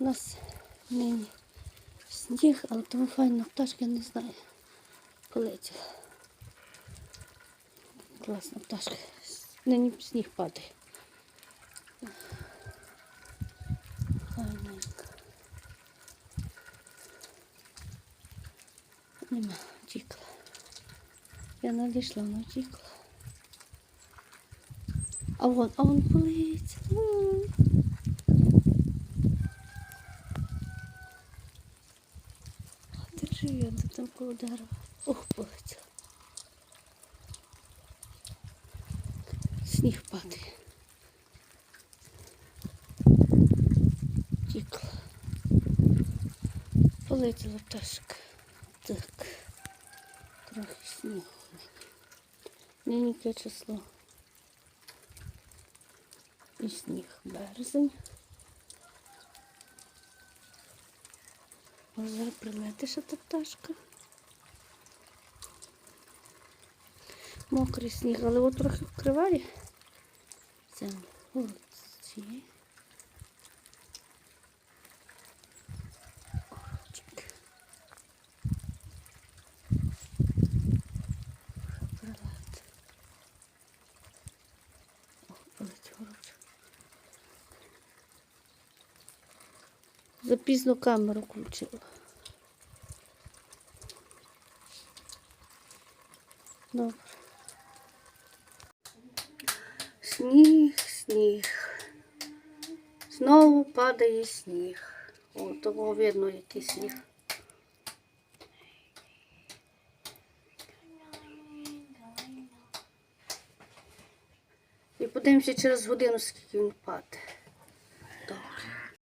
У нас нині сніг, але тому файна пташка, я не знаю. Полетіла. Класна пташка. Нині сніг падає. Файненько. Нема, тікла. Я надійшла, вона тікла. А вон, а вон полетіла. Я до там коло дерева. Ох, полетіла. Сніг падає. Тікла. Полетіла пташка. Так. Трохи снігу. Нині яке число. І сніг березень. Зараз прилети ще та пташка. Мокрий сніг, але от трохи вкриває землю. Оці. Орочок. Прилети. О, полетів орочок. Запізно камеру включила. Добре. Сніг, сніг. Знову падає сніг. О, того видно, який сніг. І подивимося через годину, скільки він падає.